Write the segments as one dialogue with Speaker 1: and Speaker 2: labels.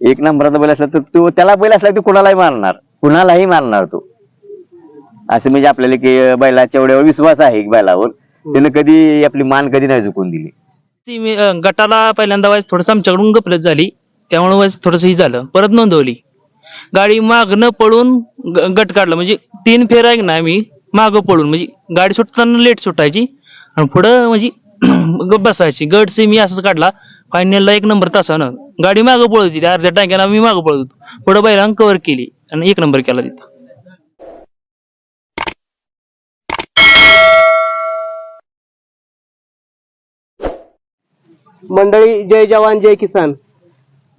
Speaker 1: एक नंबराचा बैल असला तर तो त्याला बैल असला तो कुणालाही मारणार. कुणालाही मारणार तो. असं म्हणजे आपल्याला की बैलाच्या एवढ्यावर विश्वास आहे बैलावर. त्यानं कधी आपली मान कधी नाही झुकून दिली.
Speaker 2: ती मी अं, गटाला पहिल्यांदा वाईस थोडस आमच्याकडून गपलत झाली. त्यामुळे वाईस थोडस ही झालं. परत नोंदवली. गाडी मागणं पळून ग- गट काढला. म्हणजे तीन फेर आहे ना आम्ही मागं पळून. म्हणजे गाडी सुटताना लेट सुटायची. आणि पुढं म्हणजे गप बसायची. गट सेमी असंच काढला. फायनलला एक नंबर तासानं. गाडी मागं पळत होती. अर्ध्या टाक्याला मी मागं पळत होतो. पुढं बैरांग कव्हर केली. आणि एक नंबर केला तिथं.
Speaker 3: मंडळी जय जवान जय किसान.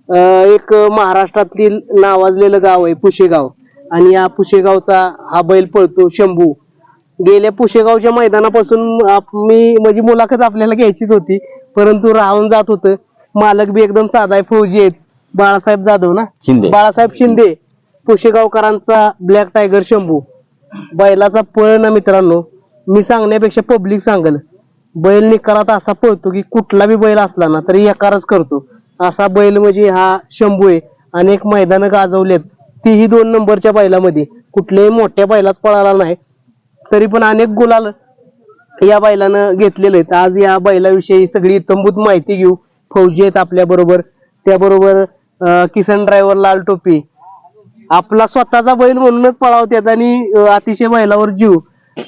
Speaker 3: अं, एक महाराष्ट्रातील नावाजलेलं गाव आहे पुशेगाव. आणि या पुशेगावचा हा बैल पळतो शंभू. गेल्या पुशेगावच्या मैदानापासून मी म्हणजे मुलाखत आपल्याला घ्यायचीच होती. परंतु राहून जात होतं. मालक बी एकदम साधा आहे फौजी आहेत. बाळासाहेब जाधव ना?
Speaker 1: शिंदे.
Speaker 3: बाळासाहेब शिंदे. पुशेगावकरांचा ब्लॅक टायगर शंभू. बैलाचा पळ ना मित्रांनो. मी सांगण्यापेक्षा पब्लिक सांगल. बैल निकालात असा पळतो की कुठला बी बैल असला ना तरी एकारच करतो. असा बैल म्हणजे हा शंभू आहे. अनेक मैदानं गाजवलेत. तीही दोन नंबरच्या बैलामध्ये. कुठल्याही मोठ्या बैलात पळाला नाही. तरी पण अनेक गुलाल या बैलानं घेतलेले आहेत. आज या बैलाविषयी सगळी इतंभूत माहिती घेऊ. फौजी आहेत आपल्या बरोबर त्याबरोबर अं, किसन ड्रायव्हर लाल टोपी. आपला स्वतःचा बैल म्हणूनच पळावत्यात आणि अं, अतिशय बैलावर जीव.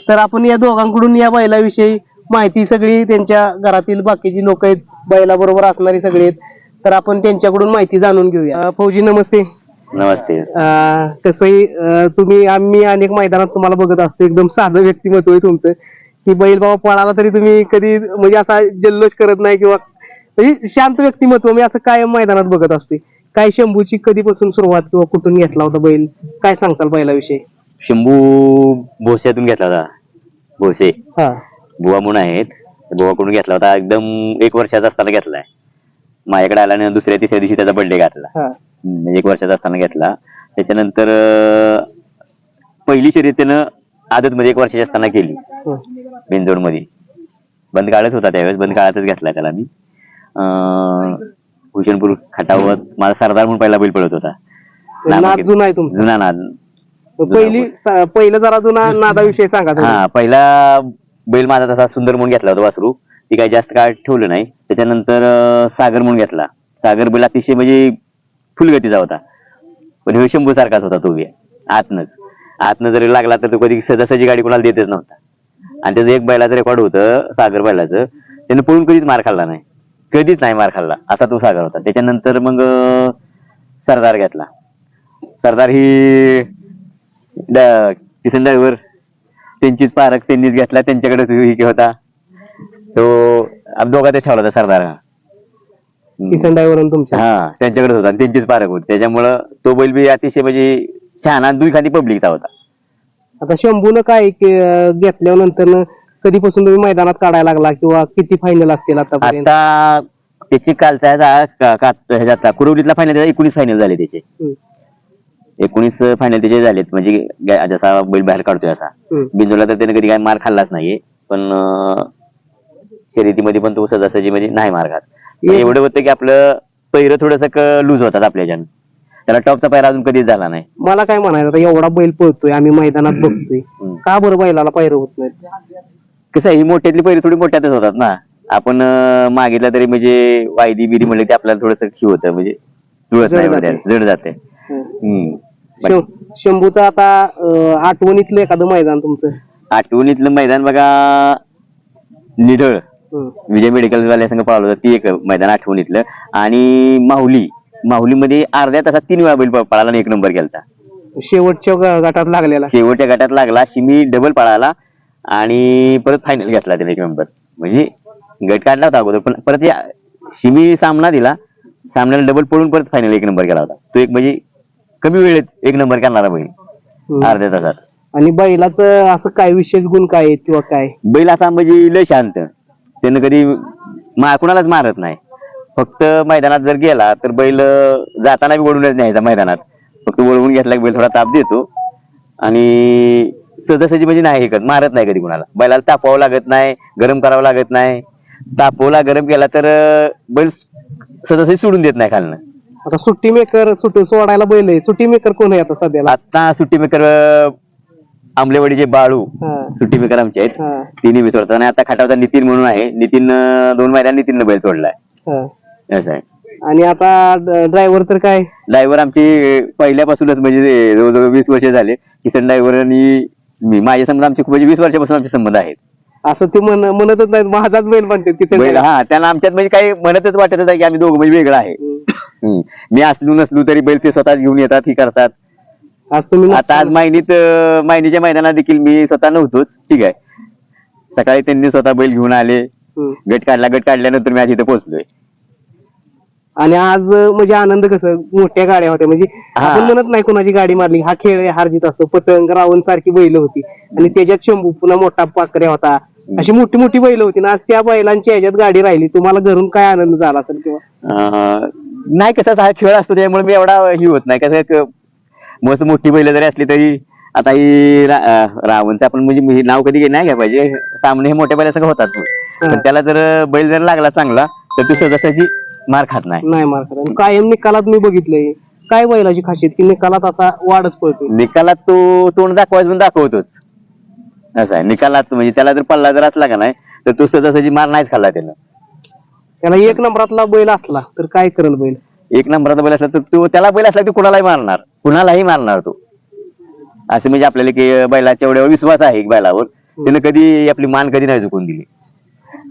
Speaker 3: तर आपण या दोघांकडून या बैलाविषयी माहिती सगळी त्यांच्या घरातील बाकीची लोक आहेत. बैलाबरोबर असणारी सगळे आहेत. तर आपण त्यांच्याकडून माहिती जाणून घेऊया. अं, फौजी नमस्ते.
Speaker 1: नमस्ते.
Speaker 3: अं, कसंही अं, तुम्ही आम्ही अनेक मैदानात तुम्हाला बघत असतो. एकदम साधं व्यक्तिमत्व आहे तुमचं. की बैल बाबा पळाला तरी तुम्ही कधी म्हणजे असा जल्लोष करत नाही किंवा म्हणजे शांत व्यक्तिमत्व. मी असं कायम मैदानात बघत असते काय शंभूची कधीपासून सुरुवात किंवा कुठून घेतला होता बैल? काय सांगताल बैलाविषयी?
Speaker 1: शंभू भोश्यातून घेतला होता. भोसे.
Speaker 3: हा.
Speaker 1: बुवा म्हणून आहेत. बुवाकडून घेतला होता? एकदम एक वर्षाचा असताना घेतलाय. माझ्याकडे आला आणि दुसऱ्या तिसऱ्या दिवशी त्याचा बर्थडे घातला.
Speaker 3: हा.
Speaker 1: एक वर्षाचा असताना घेतला. त्याच्यानंतर पहिली शर्यत त्यानं आदत मध्ये एक वर्षाची असताना केली.
Speaker 3: हो.
Speaker 1: बेंजोडमध्ये बंद काळच होता त्यावेळेस बंद काळातच घेतला त्याला मी. भूषणपूर खटावत माझा सरदार म्हणून पहिला बैल पळत होता.
Speaker 3: जुना आहे
Speaker 1: जुना नाद.
Speaker 3: पहिली पहिलं जरा जुना नादाविषयी सांगा.
Speaker 1: हा पहिला बैल माझा तसा सुंदर म्हणून घेतला होता वासरू. ती काही जास्त काळ ठेवलं नाही. त्याच्यानंतर सागर म्हणून घेतला. सागर बैल अतिशय म्हणजे फुलगतीचा होता. पण हे शंभू सारखाच होता तो बी. आतनच. आतनं जरी लागला तर तो कधी सदासाची गाडी कोणाला देतच नव्हता. आणि त्याचं एक बैलाचं रेकॉर्ड होतं सागर बैलाचं. त्यानं पळून कधीच मार खाल्ला नाही. कधीच नाही मार खाल्ला. असा तो सागर होता. त्याच्यानंतर मग सरदार घेतला. सरदार ही किसन ड्रायव्हर त्यांचीच पारख त्यांनीच घेतला. त्यांच्याकडे होता. तो आम्ही दोघातच ठेवला होता सरदार हा.
Speaker 3: किसन तुमच्या.
Speaker 1: हा त्यांच्याकडेच होता आणि त्यांचीच पारख होती. त्याच्यामुळं तो बैल बी अतिशय म्हणजे शहाणा दुई खाली पब्लिकचा होता.
Speaker 3: आता शंभून काय घेतल्यानंतर कधीपासून तुम्ही मैदानात काढायला लागला किंवा किती फायनल असतील आतापर्यंत?
Speaker 1: आता त्याची कालचा ह्याचा का- कुरवलीतला फायनल एकोणीस फायनल झाले त्याचे.
Speaker 3: हम्म,
Speaker 1: एकोणीस फायनल त्याचे झालेत. म्हणजे गा- जसा बैल बाहेर काढतोय असा.
Speaker 3: हम्म.
Speaker 1: बिंदूला तर त्याने कधी काय मार खाल्लाच नाहीये. पण अं, शर्यतीमध्ये पण तो सहजासहजी म्हणजे नाही मार खात. एवढं होतं की आपलं पहिरं थोडस लूज होतात आपल्याच्यानं त्याला टॉपचा पैरा अजून कधीच झाला नाही.
Speaker 3: मला काय म्हणायचं आता एवढा बैल पळतोय आम्ही मैदानात बघतोय.
Speaker 1: हम्म.
Speaker 3: का बरं बैलाला पायरं होत नाही
Speaker 1: कसं आहे, ही मोठ्यातली पहिरी थोडी मोठ्यातच होतात ना. आपण अं, मागितलं तरी म्हणजे वायदी बिदी म्हणले ते आपल्याला थोडस खी होतं म्हणजे जुळत
Speaker 3: जड
Speaker 1: नाही
Speaker 3: जाते.
Speaker 1: एवढ्या, जड जाते. हम्म.
Speaker 3: शं- शंभूचं आता अं, आठवणीतलं एखादं मैदान तुमचं?
Speaker 1: आठवणीतलं मैदान बघा निढळ. विजय मेडिकल वाल्या संघ पळालं होतं ती एक मैदान आठवणीतलं आणि माहुली माहुलीमध्ये अर्ध्या तासात तीन वेळा बैल पळाला आणि एक नंबर केलता.
Speaker 3: शेवटच्या ग- गटात लागलेला.
Speaker 1: शेवटच्या गटात लागला शिमी डबल पळाला आणि परत फायनल घेतला त्याने एक नंबर. म्हणजे गट काढला होता अगोदर पण परत या- शिमी सामना दिला सामन्याला डबल पळून परत फायनल एक नंबर केला होता. तो एक म्हणजे कमी वेळेत एक नंबर करणारा बैल
Speaker 3: हम्म.
Speaker 1: अर्ध्या तासात.
Speaker 3: आणि बैलाचं असं काय विशेष गुण काय आहेत किंवा काय?
Speaker 1: बैल असा म्हणजे लय शांत. त्यानं कधी मा कुणालाच मारत नाही. फक्त मैदानात जर गेला तर बैल जाताना बी वळूनच न्यायचा मैदानात. फक्त वळवून घेतला की बैल थोडा ताप देतो. आणि सहजासहजी म्हणजे नाही हे मारत नाही कधी कुणाला. बैलाला तापवावं लागत नाही गरम करावं लागत नाही. तापवला गरम केला तर बैल सहजासहजी सोडून देत नाही खालनं.
Speaker 3: आता सुट्टी मेकर सुट्टी सोडायला बैल आहे. सुट्टी मेकर कोण आहे आता सध्याला?
Speaker 1: आता सुट्टी मेकर आंबलेवाडीचे बाळू सुट्टी मेकर आमचे आहेत तिन्ही बी सोडतात. आणि आता खाटावचा नितीन म्हणून आहे. नितीन दोन महिन्यात नितीननं बैल सोडलाय.
Speaker 3: हा.
Speaker 1: असं आहे.
Speaker 3: आणि आता ड्रायव्हर तर काय?
Speaker 1: ड्रायव्हर आमची पहिल्यापासूनच म्हणजे जवळजवळ वीस वर्ष झाले. किसन ड्रायव्हर आणि मी. माझ्या संबंध आमचे खूप म्हणजे वीस वर्षापासून आमचे संबंध आहेत.
Speaker 3: असं ते म्हण म्हणतच नाही माझाच बैल म्हणते तिथे
Speaker 1: हा त्यांना आमच्यात म्हणजे काही म्हणतच वाटत की आम्ही दोघं म्हणजे वेगळं आहे. मी असलो नसलो तरी बैल ते स्वतःच घेऊन येतात ही करतात.
Speaker 3: आज तुम्ही
Speaker 1: आता आज मायनीत मायनीच्या मैदानात देखील मी स्वतः नव्हतोच. ठीक आहे. सकाळी त्यांनी स्वतः बैल घेऊन आले. गट काढला. गट काढल्यानंतर मी आज इथे पोहोचलोय.
Speaker 3: आणि आज म्हणजे आनंद कसं? मोठ्या गाड्या होत्या. म्हणजे. आपण म्हणत नाही कोणाची गाडी मारली. हा खेळ हार जीत असतो. पतंग रावण सारखी बैल होती. आणि त्याच्यात शंभू पुन्हा मोठा पाकऱ्या होता. अशी मोठी मोठी बैल होती. ना आज त्या बैलांच्या ह्याच्यात गाडी राहिली. तुम्हाला घरून काय आनंद झाला असेल किंवा?
Speaker 1: नाही कसं हा खेळ असतो त्यामुळे मी एवढा ही होत नाही. कसं मस्त मोठी बैल जरी असली तरी आता ही रा- अं, रावणचं आपण म्हणजे मी नाव कधी नाही घ्या पाहिजे. सामने हे मोठ्या बैलासंग होतात. पण त्याला जर बैल जर लागला चांगला तर तो सहजासहजी मार खात नाही.
Speaker 3: नाही मार. आणि कायम निकालात मी बघितलंय. काय बैलाची खासियत? की निकालात असा वाढच पळतो
Speaker 1: निकालात तो तोंड दाखवायचं म्हणून दाखवतोच. असं आहे. निकालात म्हणजे त्याला जर पल्ला जर असला का नाही तर तो सहजासहजी मार नाहीच खाल्ला त्यानं.
Speaker 3: त्याला एक नंबरातला बैल असला तर काय करेल बैल?
Speaker 1: एक नंबराचा बैल असला तर तो त्याला बैल असला तो कुणालाही मारणार. कुणालाही मारणार तो. असं म्हणजे आपल्याला की बैलाच्या एवढ्या विश्वास आहे बैलावर. त्यानं कधी आपली मान कधी नाही झुकून दिली.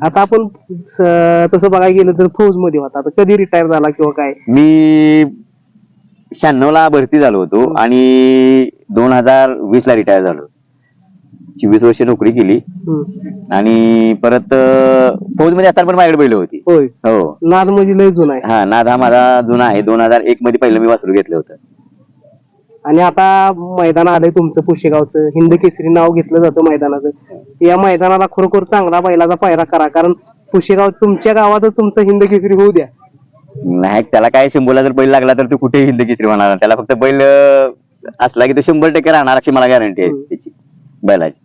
Speaker 3: आता आपण स- तसं बघायला गेलं तर फौजमध्ये होता. आता कधी रिटायर झाला किंवा काय?
Speaker 1: मी शहाण्णव ला भरती झालो होतो आणि दोन हजार वीस ला रिटायर झालो. चोवीस वर्ष नोकरी केली. आणि परत फौजमध्ये असताना पण माझ्याकडे बैल होती.
Speaker 3: होय.
Speaker 1: हो.
Speaker 3: नाद म्हणजे लय जुना आहे.
Speaker 1: हा नाद हा माझा जुना आहे. दोन हजार एक मध्ये पहिलं मी वासरू घेतलं होतं.
Speaker 3: आणि आता मैदान आलंय तुमचं पुशेगावचं. हिंद केसरी नाव घेतलं जातं मैदानाचं. या मैदानाला खरोखर चांगला बैलाचा पायरा करा. कारण पुशेगाव तुमच्या गावातच तुमचं हिंद केसरी होऊ द्या.
Speaker 1: नाही त्याला काय शंभूला जर बैल लागला तर तो कुठेही हिंद केसरी होणार. त्याला फक्त बैल असला की तो शंभर टक्के राहणार अशी मला गॅरंटी आहे. त्याची. बैलाची.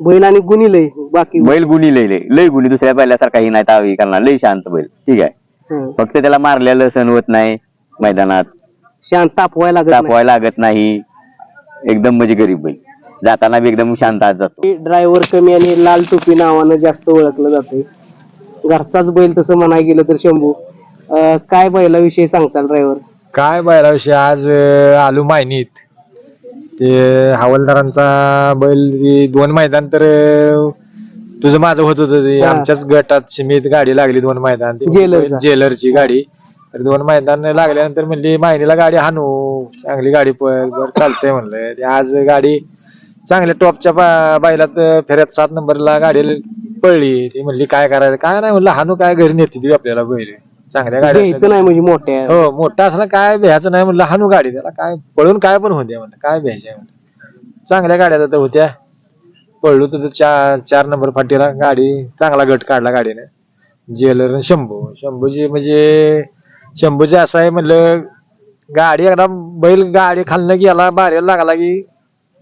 Speaker 3: बैल आणि गुणी लय बाकी
Speaker 1: बैल गुणी लय लय. लय गुणी दुसऱ्या बैलासारखाही नाही तावी करणार. लय शांत बैल. ठीक आहे.
Speaker 3: हं.
Speaker 1: फक्त त्याला मारलेलं सण होत नाही मैदानात.
Speaker 3: शांत तापवायला लागत नाही.
Speaker 1: तापवायला लागत नाही. एकदम म्हणजे गरीब बैल. जाताना बी एकदम शांत आत जातो.
Speaker 3: ड्रायव्हर कमी आणि लाल टोपी नावानं जास्त ओळखलं जाते घरचाच बैल तसं म्हणाय गेलं तर शंभू अं, काय बैलाविषयी सांगताल ड्रायव्हर
Speaker 4: काय बैलाविषयी आज अं, आलो मायनीत. ते हवालदारांचा बैल दोन मैदान तर तुझं माझं होत होतं ते.
Speaker 3: हा.
Speaker 4: आमच्याच गटात शिमीत गाडी लागली दोन मैदान. ती
Speaker 3: जेलरचा.
Speaker 4: जेलरची गाडी. तर दोन मैदान लागल्यानंतर म्हणली मायनीला गाडी हाणू. चांगली गाडी पळ. बर चालतंय म्हणलं. ते आज गाडी चांगल्या टॉपच्या बा- बैलात फेऱ्यात सात नंबरला गाडी पळली. ती म्हणली काय करायचं? काय नाही म्हणलं हानू काय घरी नेते ती आपल्याला बैल. चांगल्या गाड्या
Speaker 3: घ्यायचं नाही म्हणजे मोठ्या.
Speaker 4: हो मोठा असला काय भ्यायचं नाही म्हणलं हानू गाडी त्याला. काय पळून काय पण होत्या म्हणलं काय भ्यायचं आहे म्हणलं. चांगल्या गाड्या तर होत्या. पळलो तर चार चार नंबर फाटीला गाडी चांगला गट काढला गाडीने. जेलर शंभू. शंभूची म्हणजे शंभूचे असं आहे म्हणलं गाडी एकदा बैल गाडी खालनं गेला बाहेर लागला की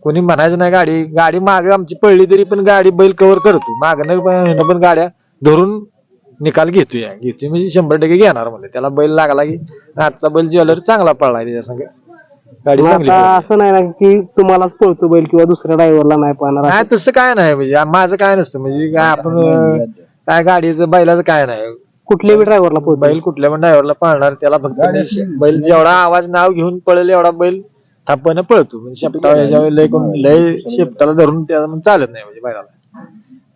Speaker 4: कोणी म्हणायचं नाही गाडी. गाडी माग आमची पडली तरी पण गाडी बैल कव्हर करतो. मागणं पण ह्यानं पण गाड्या धरून निकाल घेतोय. घेतोय म्हणजे शंभर टक्के घेणार म्हणलं. त्याला बैल लागला की आजचा बैल ज्वेलर चांगला पडलाय त्याच्या संग. गाडी
Speaker 3: मग
Speaker 4: चांगली
Speaker 3: आता
Speaker 4: पळाली.
Speaker 3: असं नाही ना की तुम्हालाच पळतो बैल किंवा दुसऱ्या ड्रायव्हरला नाही पाहणार
Speaker 4: नाही तसं काय नाही. म्हणजे आ- माझं काय नसतं. म्हणजे काय आपण अं, काय गाडीचं बैलाचं काय नाही.
Speaker 3: कुठल्याही बी ड्रायव्हरला पळतो.
Speaker 4: बैल कुठल्या पण ड्रायव्हरला पळणार. त्याला फक्त मी- बैल जेवढा आवाज नाव घेऊन पळेल एवढा बैल थापानं पळतो. म्हणजे शेपटा याच्यावर लय कोण लय शेपटाला धरून त्याला मग चालत नाही म्हणजे बैलाला.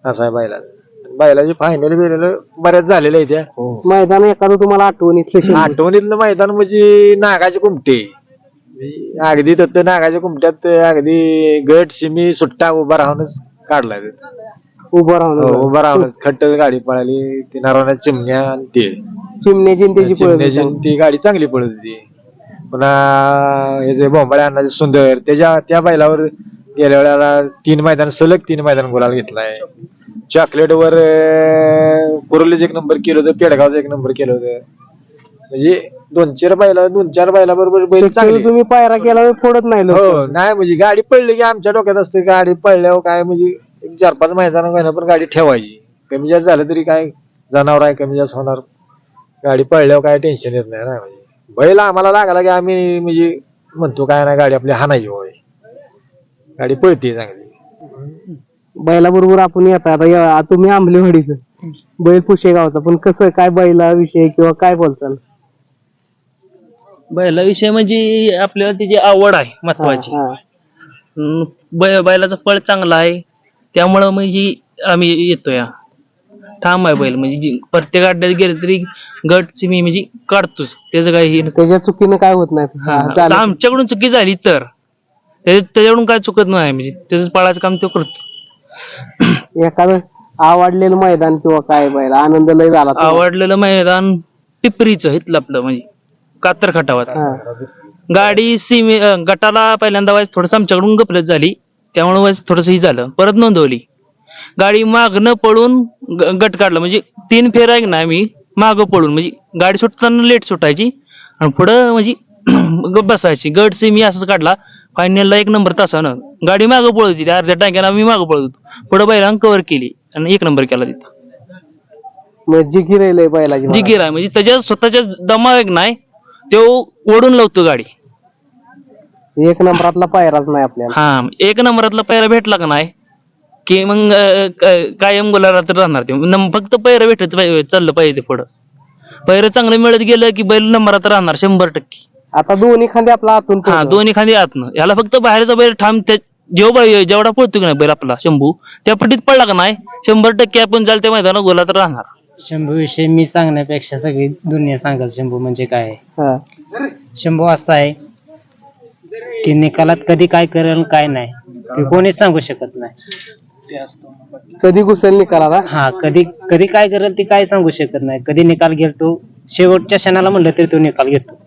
Speaker 4: असं आहे बैलाचं. बैलाची फायनल बिनल बऱ्याच झालेल्या आहेत त्या
Speaker 3: मैदान एखादं तुम्हाला आठवणीतलं शंभू.
Speaker 4: आठवणीतलं मैदान म्हणजे नागाचे कुमटे. अगदी तत्त नागाच्या कुमट्यात अगदी गट शिमी सुट्टा उभा राहूनच काढलाय तिथं.
Speaker 3: उभं राहून
Speaker 4: हो, उभा राहूनच. खट्ट गाडी पळाली ती नारवण्या चिमण्या आणि ते.
Speaker 3: चिमण्याची त्याची
Speaker 4: चिमण्याची
Speaker 3: पळत
Speaker 4: आणि ती गाडी चांगली पळत होती. पुन्हा हे जे बोंबाळे अण्णाचे सुंदर त्याच्या त्या बैलावर गेल्या वेळेला तीन मैदान सलग तीन मैदान गुलाल घेतलाय. चॉकलेट वर कुरलीच एक नंबर केलं होतं पेडगावचं एक नंबर केलं होतं. म्हणजे दोन चार बैला दोन चार बैला बरोबर बैल चांगली.
Speaker 3: तुम्ही पायरा केला फोडत नाही लोक.
Speaker 4: हो नाही म्हणजे गाडी पडली की आमच्या डोक्यात असते गाडी पडल्यावर काय म्हणजे एक चार पाच मैदान व्हायला पण गाडी ठेवायची. कमी जास्त झालं तरी काय जनावर आहे कमी जास्त होणार. गाडी पडल्यावर काय टेन्शन येत नाही ना म्हणजे. बैल आम्हाला लागला की आम्ही म्हणजे म्हणतो काय ना गाडी आपली हाणायची होय. गाडी पळते चांगली.
Speaker 3: बैलाबरोबर आपण येता आता या- तुम्ही आंबलेवाडीच. बैल पुशेगावचा पण कसं काय बैला विषय किंवा काय बोलताल?
Speaker 2: बैला विषय म्हणजे आपल्याला त्याची आवड आहे महत्वाची.
Speaker 3: हा, हा.
Speaker 2: हम्म, बै- बैलाचा पळ चांगला आहे. त्यामुळं म्हणजे आम्ही येतो या ठाम आहे बैल. म्हणजे जी- प्रत्येक अड्ड्यात गेले तरी गट मी म्हणजे काढतोच. त्याचं काही हे नसतं.
Speaker 3: त्याच्या चुकीनं काय होत नाही.
Speaker 2: हा,
Speaker 3: हा,
Speaker 2: आता
Speaker 3: चालेल.
Speaker 2: आमच्याकडून चुकी झाली तर. त्याच्या- त्याच्याकडून काय चुकत नाही. म्हणजे त्याचं पळाचं काम तो करतो.
Speaker 3: एखादं आवडलेलं मैदान किंवा काय बैल आनंद लय झाला तो.
Speaker 2: आवडलेलं मैदान पिपरीचं इथलं आपलं म्हणजे कातर खटावात
Speaker 3: हा.
Speaker 2: गाडी सीमे अं, गटाला पहिल्यांदा वाईस थोडस आमच्याकडून गपलत झाली त्यामुळे वाईस थोडस ही झालं परत नोंदवली गाडी मागणं पळून ग- गट काढला म्हणजे तीन फेर आहे ना आम्ही मागं पळून म्हणजे गाडी सुटताना लेट सुटायची आणि पुढं म्हणजे बसायची. गट सेमी असंच काढला. फायनलला एक नंबर तासानं. गाडी मागं पळत होती. त्या अर्ध्या टाक्याला आम्ही मागं पळत होतो. पुढं बैलांना कव्हर केली. आणि एक नंबर केला तिथं.
Speaker 3: मग जिगी राहिलंय बैलाची
Speaker 2: जी गिर आहे. म्हणजे त्याच्या स्वतःच्या दमा एक नाही तो ओढून लावतो गाडी.
Speaker 3: एक नंबरातला पायराच नाही आपल्याला.
Speaker 2: हा एक नंबरातला पैरा भेटला का नाही की मग अं, क- कायम गुलाला तर राहणार ते. नम- फक्त पैरा भेटत पाहिजे चाललं पाहिजे ते पुढं. पैर चांगलं मिळत गेलं की बैल नंबरात राहणार शंभर टक्के.
Speaker 3: आता दोन्ही खांदे आपला आतून
Speaker 2: हा
Speaker 3: पळतो.
Speaker 2: दोन्ही खांदी आतनं याला फक्त बाहेरचा बैल ठाम त्या जेव्हा बै- जेवढा पळतो की नाही बैल आपला शंभू त्या पटीत पडला का नाही शंभर टक्के आपण जाल त्या मैदानात गोलात राहणार
Speaker 5: शंभू विषयी मी सांगण्यापेक्षा सगळी दुनिया सांगेल शंभू म्हणजे काय आहे.
Speaker 3: हा.
Speaker 5: शंभू असा आहे की निकालात कधी काय करेल काय नाही ते कोणीच सांगू शकत नाही
Speaker 3: कधी घुसेल निकाला
Speaker 5: हा कधी कधी काय करेल ते काय सांगू शकत नाही कधी निकाल घेतो शेवटच्या क्षणाला म्हणलं तरी तो निकाल घेतो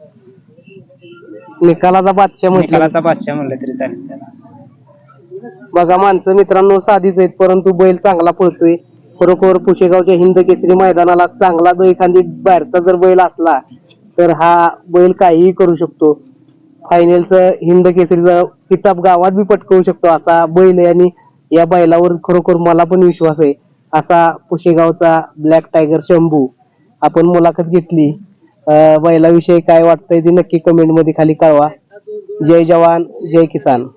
Speaker 3: निकालाचा बादशाह म्हटलं.
Speaker 5: निकालाचा बादशाह म्हणलं तरी चालेल त्याला.
Speaker 3: बघा माणसं मित्रांनो साधीच आहेत परंतु बैल चांगला पळतोय. खरोखर पुशेगावच्या हिंद केसरी मैदानाला चांगला दही खांदी बाहेरचा जर बैल असला तर हा बैल काहीही करू शकतो. फायनलचं हिंद केसरीचा किताब गावात बी पटकवू शकतो असा बैल आहे आणि या बैलावर खरोखर मला पण विश्वास आहे. असा पुशेगावचा ब्लॅक टायगर शंभू. आपण मुलाखत घेतली. बैलाविषयी काय वाटतंय ते नक्की कमेंटमध्ये खाली कळवा. जय जवान जय किसान.